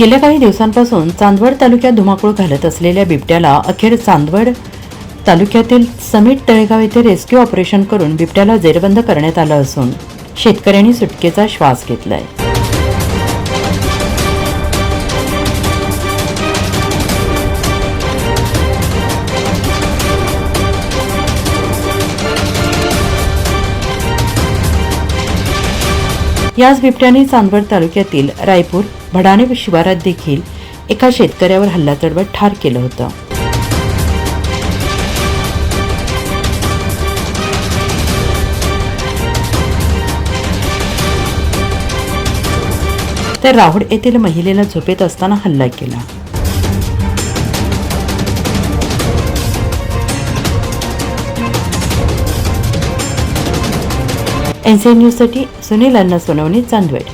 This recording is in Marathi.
गेल्या काही दिवसांपासून चांदवड तालुक्यात धुमाकूळ घालत असलेल्या बिबट्याला अखेर चांदवड तालुक्यातील समीट तळेगाव येथे रेस्क्यू ऑपरेशन करून बिबट्याला जेरबंद करण्यात आलं असून शेतकऱ्यांनी सुटकेचा श्वास घेतलाय. याच बिबट्याने चांदवड तालुक्यातील रायपूर भडाणे शिवारात देखील एका शेतकऱ्यावर हल्ला चढवत ठार केलं होतं. तर राहुड येथील महिलेला झोपेत असताना हल्ला केला. एनसीएन न्यूजसाठी सुनील अण्णा सोनवणे चांदवड.